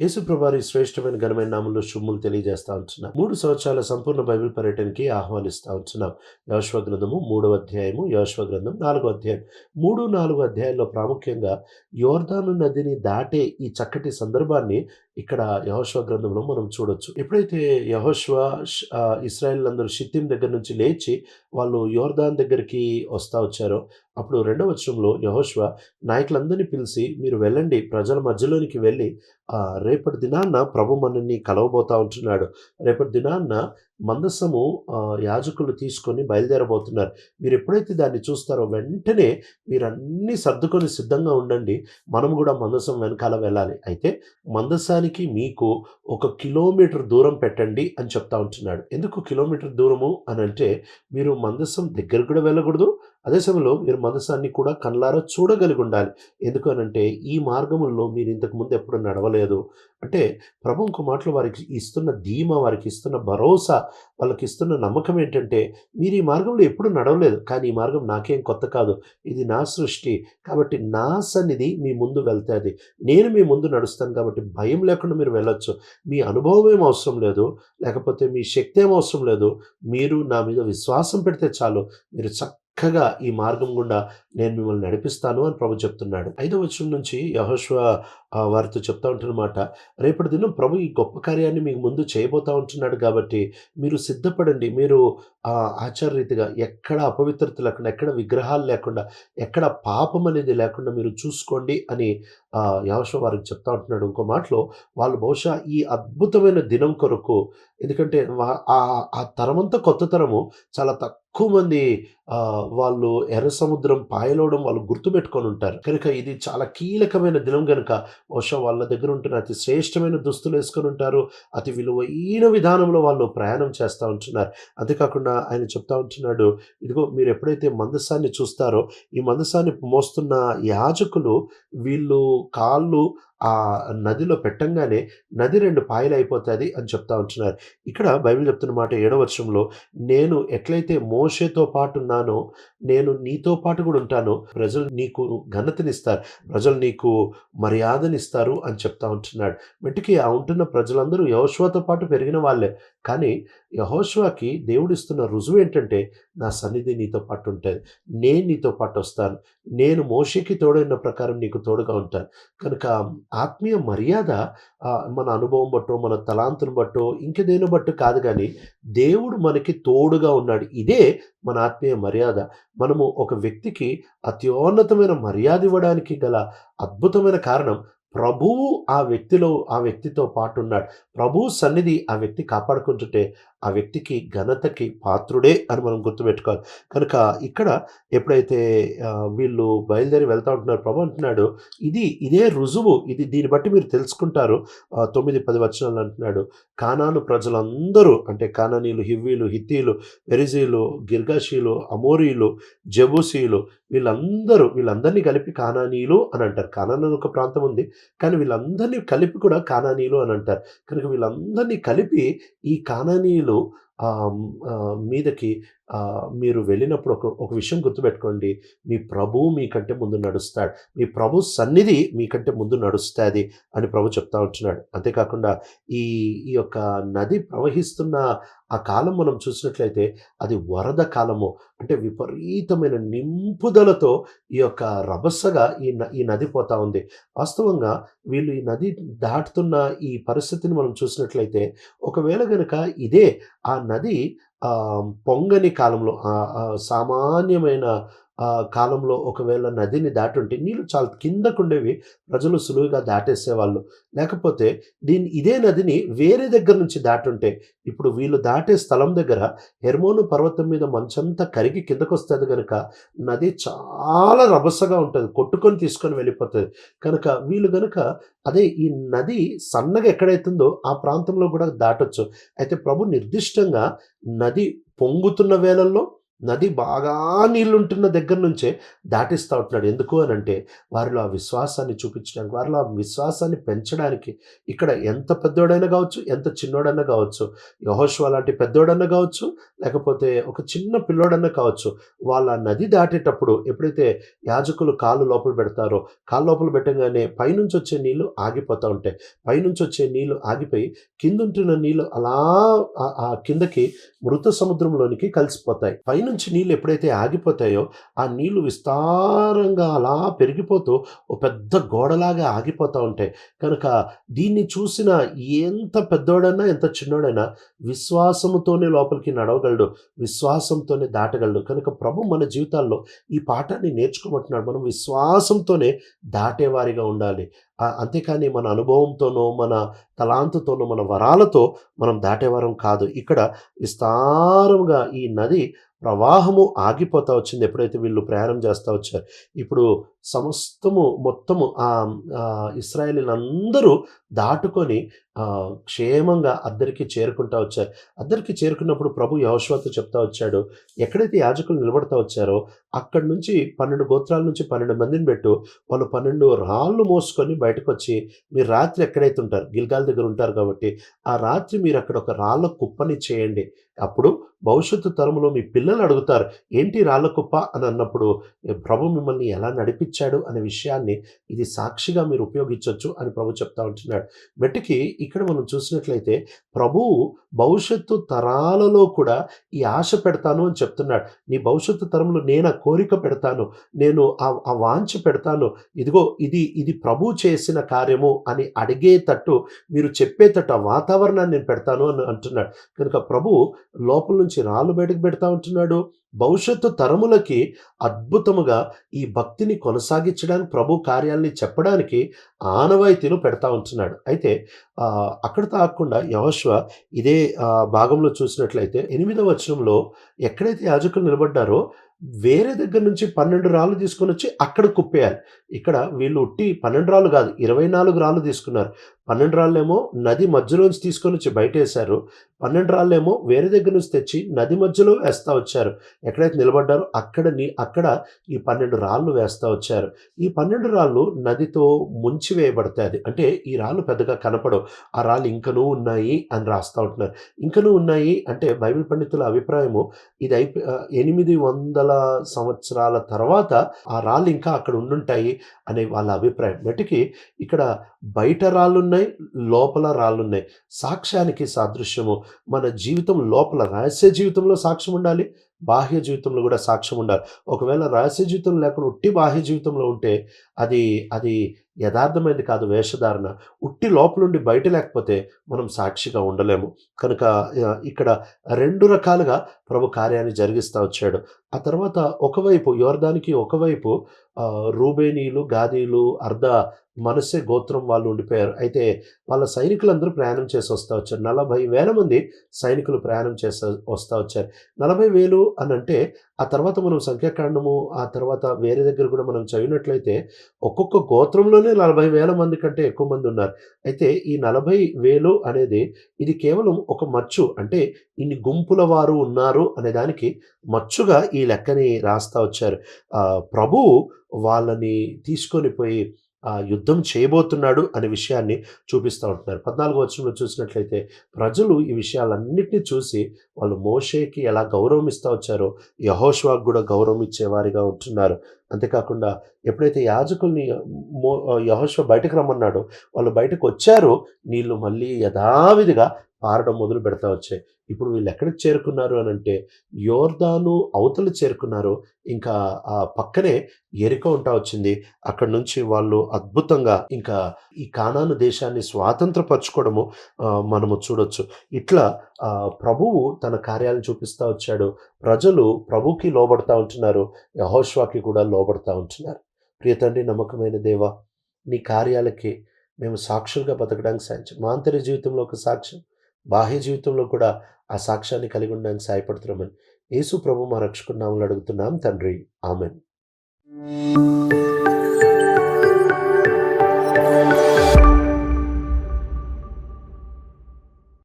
యేసుప్రభారి శ్రేష్టమైన ఘనమైన నామంలో శుభములు తెలియజేస్తా ఉంటున్నాం. మూడు సంవత్సరాల సంపూర్ణ బైబిల్ పర్యటనకి ఆహ్వానిస్తా ఉంటున్నాం. యోశ్వ గ్రంథము మూడవ అధ్యాయము యోశ్వ గ్రంథం నాలుగో అధ్యాయం. మూడు నాలుగు అధ్యాయాల్లో ప్రాముఖ్యంగా యోర్ధాను నదిని దాటే ఈ చక్కటి సందర్భాన్ని ఇక్కడ యహోశ్వ గ్రంథంలో మనం చూడొచ్చు. ఎప్పుడైతే యహోశ్వ ఇస్రాయల్ అందరూ షిత్తిం దగ్గర నుంచి లేచి వాళ్ళు యోర్దాన్ దగ్గరికి వస్తా వచ్చారో అప్పుడు రెండవ వచనంలో యహోశ్వ నాయకులందరినీ పిలిచి మీరు వెళ్ళండి ప్రజల మధ్యలోనికి వెళ్ళి రేపటి దినాన్న ప్రభు మనల్ని కలవబోతా ఉంటున్నాడు. రేపటి దినాన్న మందసము యాజకులు తీసుకొని బయలుదేరబోతున్నారు. మీరు ఎప్పుడైతే దాన్ని చూస్తారో వెంటనే మీరు అన్నీ సర్దుకొని సిద్ధంగా ఉండండి. మనం కూడా మందసం వెనకాల వెళ్ళాలి. అయితే మందసానికి మీకు ఒక కిలోమీటర్ దూరం పెట్టండి అని చెప్తా ఉంటున్నాడు. ఎందుకు కిలోమీటర్ దూరము? అని అంటే మీరు మందసం దగ్గర కూడా వెళ్ళకూడదు అదే సమయంలో మీరు మనసాన్ని కూడా కళ్ళారా చూడగలిగి ఉండాలి. ఎందుకనంటే ఈ మార్గముల్లో మీరు ఇంతకు ముందు ఎప్పుడు నడవలేదు. అంటే ప్రభు ఇంకో మాటలు వారికి ఇస్తున్న ధీమా వారికి ఇస్తున్న భరోసా వాళ్ళకి ఇస్తున్న నమ్మకం ఏంటంటే మీరు ఈ మార్గంలో ఎప్పుడు నడవలేదు. కానీ ఈ మార్గం నాకేం కొత్త కాదు. ఇది నా సృష్టి. కాబట్టి నా సన్నిధి మీ ముందు వెళ్తుంది. నేను మీ ముందు నడుస్తాను కాబట్టి భయం లేకుండా మీరు వెళ్ళొచ్చు. మీ అనుభవం ఏం అవసరం లేదు. లేకపోతే మీ శక్తి ఏం అవసరం లేదు. మీరు నా మీద విశ్వాసం పెడితే చాలు. మీరు చక్క చక్కగా ఈ మార్గం గుండా నేను మిమ్మల్ని నడిపిస్తాను అని ప్రభు చెప్తున్నాడు. ఐదో వచనం నుంచి యహోశ్వ వారితో చెప్తా ఉంటున్నమాట. రేపటి దినం ప్రభు ఈ గొప్ప కార్యాన్ని మీకు ముందు చేయబోతా ఉంటున్నాడు కాబట్టి మీరు సిద్ధపడండి. మీరు ఆచారరీతిగా ఎక్కడ అపవిత్రత లేకుండా ఎక్కడ విగ్రహాలు లేకుండా ఎక్కడ పాపం అనేది లేకుండా మీరు చూసుకోండి అని యహోశ్వ వారికి చెప్తా ఉంటున్నాడు. ఇంకో మాటలో వాళ్ళు బహుశా ఈ అద్భుతమైన దినం కొరకు ఎందుకంటే వా- ఆ ఆ తరమంతా కొత్త తరము. చాలా తక్కువ మంది వాళ్ళు ఎర్ర సముద్రం పాయలోవడం వాళ్ళు గుర్తుపెట్టుకొని ఉంటారు. కనుక ఇది చాలా కీలకమైన దినం కనుక బహుశా వాళ్ళ దగ్గర ఉంటున్న అతి శ్రేష్టమైన దుస్తులు వేసుకొని ఉంటారు. అతి విలువైన విధానంలో వాళ్ళు ప్రయాణం చేస్తూ ఉంటున్నారు. అంతేకాకుండా ఆయన చెప్తా ఉంటున్నాడు ఇదిగో మీరు ఎప్పుడైతే మందసాన్ని చూస్తారో ఈ మందసాన్ని మోస్తున్న యాజకులు వీళ్ళు కాళ్ళు ఆ నదిలో పెట్టంగానే నది రెండు పాయలు అయిపోతుంది అని చెప్తా ఉంటున్నారు. ఇక్కడ బైబిల్ చెప్తున్న మాట ఏడవ వర్షంలో నేను ఎట్లయితే మోషేతో పాటు ఉన్నానో నేను నీతో పాటు కూడా ఉంటాను. ప్రజలు నీకు ఘనతనిస్తారు. ప్రజలు నీకు మర్యాదనిస్తారు అని చెప్తా ఉంటున్నాడు. మట్టికి ఆ ఉంటున్న ప్రజలందరూ యోశ్వతో పాటు పెరిగిన వాళ్ళే. కానీ యహోష్వాకి దేవుడిస్తున్న రుజువు ఏంటంటే నా సన్నిధి నీతో పాటు ఉంటుంది నేను నీతో పాటు వస్తాను నేను మోషకి తోడైన ప్రకారం నీకు తోడుగా ఉంటాను. కనుక ఆత్మీయ మర్యాద మన అనుభవం బట్టో మన తలాంతుని బట్టో ఇంక దేని బట్టు కాదు కానీ దేవుడు మనకి తోడుగా ఉన్నాడు. ఇదే మన ఆత్మీయ మర్యాద. మనము ఒక వ్యక్తికి అత్యున్నతమైన మర్యాద ఇవ్వడానికి గల అద్భుతమైన కారణం ప్రభువు ఆ వ్యక్తిలో ఆ వ్యక్తితో పాటు ఉన్నాడు ప్రభువు సన్నిధి ఆ వ్యక్తి కాపాడుకుంటుంటే ఆ వ్యక్తికి ఘనతకి పాత్రుడే అని మనం గుర్తుపెట్టుకోవాలి. కనుక ఇక్కడ ఎప్పుడైతే వీళ్ళు బయలుదేరి వెళ్తా ఉంటున్నారు ప్రభు అంటున్నాడు ఇది ఇదే రుజువు ఇది దీన్ని బట్టి మీరు తెలుసుకుంటారు తొమ్మిది పది వచనాలు అంటున్నాడు. కానాను ప్రజలందరూ అంటే కానానీలు హివ్వీలు హిత్తీలు పెరిజీలు గిర్గాషీలు అమోరీలు జబూసీలు వీళ్ళందరూ వీళ్ళందరినీ కలిపి కానానీలు అని అంటారు. కానాన్ ఒక ప్రాంతం ఉంది కానీ వీళ్ళందరినీ కలిపి కూడా కానానీలు అని అంటారు. కనుక వీళ్ళందరినీ కలిపి ఈ కానానీలు ఆ, ఆ, మీదకి మీరు వెళ్ళినప్పుడు ఒక ఒక విషయం గుర్తుపెట్టుకోండి. మీ ప్రభువు మీకంటే ముందు నడుస్తాడు. మీ ప్రభు సన్నిధి మీకంటే ముందు నడుస్తుంది అని ప్రభు చెప్తా ఉంటున్నాడు. అంతేకాకుండా ఈ ఈ యొక్క నది ప్రవహిస్తున్న ఆ కాలం మనం చూసినట్లయితే అది వరద కాలము. అంటే విపరీతమైన నింపుదలతో ఈ యొక్క రభసగా ఈ న- ఈ నది పోతా ఉంది. వాస్తవంగా వీళ్ళు ఈ నది దాటుతున్న ఈ పరిస్థితిని మనం చూసినట్లయితే ఒకవేళ కనుక ఇదే ఆ నది పొంగని కాలంలో సామాన్యమైన కాలంలో ఒకవేళ నదిని దాటుంటే నీళ్ళు చాలా కిందకుండేవి ప్రజలు సులువుగా దాటేసేవాళ్ళు. లేకపోతే దీని ఇదే నదిని వేరే దగ్గర నుంచి దాటుంటే ఇప్పుడు వీళ్ళు దాటే స్థలం దగ్గర హెర్మోను పర్వతం మీద మంచంతా కరిగి కిందకొస్తుంది కనుక నది చాలా రభసగా ఉంటుంది కొట్టుకొని తీసుకొని వెళ్ళిపోతుంది. కనుక వీళ్ళు కనుక అదే ఈ నది సన్నగా ఎక్కడైతుందో ఆ ప్రాంతంలో కూడా దాటొచ్చు. అయితే ప్రభు నిర్దిష్టంగా నది పొంగుతున్న వేళల్లో నది బాగా నీళ్ళుంటున్న దగ్గర నుంచే దాటిస్తూ ఉంటున్నాడు ఎందుకు అని అంటే వారిలో ఆ విశ్వాసాన్ని చూపించడానికి వారిలో ఆ విశ్వాసాన్ని పెంచడానికి ఇక్కడ ఎంత పెద్దోడైనా కావచ్చు ఎంత చిన్నోడైనా కావచ్చు యహోషువ లాంటి పెద్దోడన్నా కావచ్చు లేకపోతే ఒక చిన్న పిల్లోడన్నా కావచ్చు వాళ్ళ నది దాటేటప్పుడు ఎప్పుడైతే యాజకులు కాళ్ళు లోపల పెడతారో కాళ్ళు లోపల పెట్టగానే పైనుంచి వచ్చే నీళ్ళు ఆగిపోతూ ఉంటాయి. పైనుంచి వచ్చే నీళ్ళు ఆగిపోయి కిందుంటున్న నీళ్ళు అలా ఆ- కిందకి మృత సముద్రంలోనికి కలిసిపోతాయి. పైనుంచి నీళ్ళు ఎప్పుడైతే ఆగిపోతాయో ఆ నీళ్ళు విస్తారంగా అలా పెరిగిపోతూ ఓ పెద్ద గోడలాగా ఆగిపోతూ ఉంటాయి. కనుక దీన్ని చూసిన ఎంత పెద్దోడైనా ఎంత చిన్నోడైనా విశ్వాసముతోనే లోపలికి నడవగలడు విశ్వాసంతోనే దాటగలడు. కనుక ప్రభు మన జీవితాల్లో ఈ పాఠాన్ని నేర్చుకోమంటున్నాడు. మనం విశ్వాసంతోనే దాటేవారిగా ఉండాలి. అంతేకాని మన అనుభవంతోనో మన తలాంతుతోనో మన వరాలతో మనం దాటేవారం కాదు. ఇక్కడ విస్తారంగా ఈ నది ప్రవాహము ఆగిపోతా వచ్చింది. ఎప్పుడైతే వీళ్ళు ప్రయాణం చేస్తూ వచ్చారు. ఇప్పుడు సమస్తము మొత్తము ఆ ఆ, ఇస్రాయేలీలందరూ దాటుకొని క్షేమంగా అద్దరికి చేరుకుంటా వచ్చారు. అద్దరికి చేరుకున్నప్పుడు ప్రభు యహోశ్వతో చెప్తా వచ్చాడు ఎక్కడైతే యాజకులు నిలబడతా వచ్చారో అక్కడి నుంచి పన్నెండు గోత్రాల నుంచి పన్నెండు మందిని పెట్టు వాళ్ళు పన్నెండు రాళ్ళు మోసుకొని బయటకు వచ్చి మీరు రాత్రి ఎక్కడైతే ఉంటారు గిల్గాల్ దగ్గర ఉంటారు కాబట్టి ఆ రాత్రి మీరు అక్కడ ఒక రాళ్ళ కుప్పని చేయండి. అప్పుడు భవిష్యత్తు తరములో మీ పిల్లలు అడుగుతారు ఏంటి రాళ్ళకుప్ప? అని అన్నప్పుడు ప్రభు మిమ్మల్ని ఎలా నడిపించాడు? అనే విషయాన్ని ఇది సాక్షిగా మీరు ఉపయోగించవచ్చు అని ప్రభు చెప్తా ఉంటున్నాడు. మెట్టుకి ఇక్కడ మనం చూసినట్లయితే ప్రభువు భవిష్యత్తు తరాలలో కూడా ఈ ఆశ పెడతాను అని చెప్తున్నాడు. నీ భవిష్యత్తు తరంలో నేను ఆ కోరిక పెడతాను నేను ఆ ఆ వాంఛ పెడతాను ఇదిగో ఇది ఇది ప్రభు చేసిన కార్యము అని అడిగేటట్టు మీరు చెప్పేటట్టు ఆ వాతావరణాన్ని నేను పెడతాను అని అంటున్నాడు. కనుక ప్రభు లోపల నుంచి రాళ్ళు బయటకు పెడతా ఉంటున్నాడు. భవిష్యత్తు తరములకి అద్భుతముగా ఈ భక్తిని కొనసాగించడానికి ప్రభు కార్యాలని చెప్పడానికి ఆనవాయితీలు పెడతా ఉంటున్నాడు. అయితే అక్కడ తాకుండా యవశ్వ ఇదే భాగంలో చూసినట్లయితే ఎనిమిదవ వచనంలో ఎక్కడైతే యాజకులు నిలబడ్డారో వేరే దగ్గర నుంచి పన్నెండు రాళ్ళు తీసుకొని వచ్చి అక్కడ కుప్పేయాలి. ఇక్కడ వీళ్ళు ఉట్టి పన్నెండు రాళ్ళు కాదు ఇరవై నాలుగు రాళ్ళు తీసుకున్నారు. పన్నెండు రాళ్ళేమో నది మధ్యలోంచి తీసుకొని వచ్చి బయటేశారు. పన్నెండు రాళ్ళేమో వేరే దగ్గర నుంచి తెచ్చి నది మధ్యలో వేస్తూ వచ్చారు. ఎక్కడైతే నిలబడ్డారో అక్కడ నీ అక్కడ ఈ పన్నెండు రాళ్ళు వేస్తా వచ్చారు. ఈ పన్నెండు రాళ్ళు నదితో ముంచి వేయబడతాయి అంటే ఈ రాళ్ళు పెద్దగా కనపడవు. ఆ రాళ్ళు ఇంకనూ ఉన్నాయి అని రాస్తా ఉంటున్నారు. ఇంకనూ ఉన్నాయి అంటే బైబిల్ పండితుల అభిప్రాయము ఇది అయిపో ఎనిమిది వందల సంవత్సరాల తర్వాత ఆ రాళ్ళు ఇంకా అక్కడ ఉండుంటాయి అనే వాళ్ళ అభిప్రాయం. మటుకి ఇక్కడ బయట రాళ్ళున్నాయి లోపల రాళ్ళున్నాయి. సాక్ష్యానికి సాదృశ్యము. మన జీవితం లోపల రహస్య జీవితంలో సాక్ష్యం ఉండాలి బాహ్య జీవితంలో కూడా సాక్ష్యం ఉండాలి. ఒకవేళ రహస్య జీవితం లేకుండా ఉట్టి బాహ్య జీవితంలో ఉంటే అది అది యథార్థమైంది కాదు వేషధారణ. ఉట్టి లోపలుండి బయట లేకపోతే మనం సాక్షిగా ఉండలేము. కనుక ఇక్కడ రెండు రకాలుగా ప్రభు కార్యాన్ని జరిగిస్తూ వచ్చాడు. ఆ తర్వాత ఒకవైపు యోర్దానికి ఒకవైపు రూబేనీలు గాదీలు అర్ధ మనసే గోత్రం వాళ్ళు ఉండిపోయారు. అయితే వాళ్ళ సైనికులందరూ ప్రయాణం చేసి వస్తూ వచ్చారు. నలభై వేల మంది సైనికులు ప్రయాణం చేసి వస్తూ వచ్చారు. నలభై వేలు అని అంటే ఆ తర్వాత మనం సంఖ్యాకాండము ఆ తర్వాత వేరే దగ్గర కూడా మనం చదివినట్లయితే ఒక్కొక్క గోత్రంలోనే నలభై వేల మంది కంటే ఎక్కువ మంది ఉన్నారు. అయితే ఈ నలభై వేలు అనేది ఇది కేవలం ఒక మచ్చు. అంటే ఇన్ని గుంపుల వారు ఉన్నారు అనే దానికి మచ్చుగా ఈ లెక్కని రాస్తా వచ్చారు. ప్రభువు వాళ్ళని తీసుకొని పోయి యుద్ధం చేయబోతున్నాడు అనే విషయాన్ని చూపిస్తూ ఉంటున్నారు. పద్నాలుగు వచనంలో చూసినట్లయితే ప్రజలు ఈ విషయాలన్నింటినీ చూసి వాళ్ళు మోషేకి ఎలా గౌరవం ఇస్తూ వచ్చారో యహోష్వాకు కూడా గౌరవం ఇచ్చేవారిగా ఉంటున్నారు. అంతేకాకుండా ఎప్పుడైతే యాజకుల్ని మో యహోష్వ బయటకు రమ్మన్నాడో వాళ్ళు బయటకు వచ్చారో నీళ్ళు మళ్ళీ యథావిధిగా పారడం మొదలు పెడతా వచ్చాయి ఇప్పుడు వీళ్ళు ఎక్కడికి చేరుకున్నారు అని అంటే యోర్దాను అవతలు చేరుకున్నారు. ఇంకా ఆ పక్కనే ఎరిక ఉంటా వచ్చింది. అక్కడ నుంచి వాళ్ళు అద్భుతంగా ఇంకా ఈ కానాను దేశాన్ని స్వాతంత్రపరచుకోవడము మనము చూడొచ్చు. ఇట్లా ప్రభువు తన కార్యాలను చూపిస్తూ వచ్చాడు. ప్రజలు ప్రభుకి లోబడతా ఉంటున్నారు. యహోష్వాకి కూడా లోబడతా ఉంటున్నారు. ప్రియతండ్రి నమ్మకమైన దేవ నీ కార్యాలకి మేము సాక్షులుగా బతకడానికి సాధించాం మా అంతర్య జీవితంలో ఒక సాక్ష్యం. బాహ్య జీవితంలో కూడా ఆ సాక్ష్యాన్ని కలిగి ఉండడానికి సహాయపడుతున్నామని యేసు ప్రభు మా రక్షకుడు నామలు అడుగుతున్నాం. తండ్రి. ఆమెన్.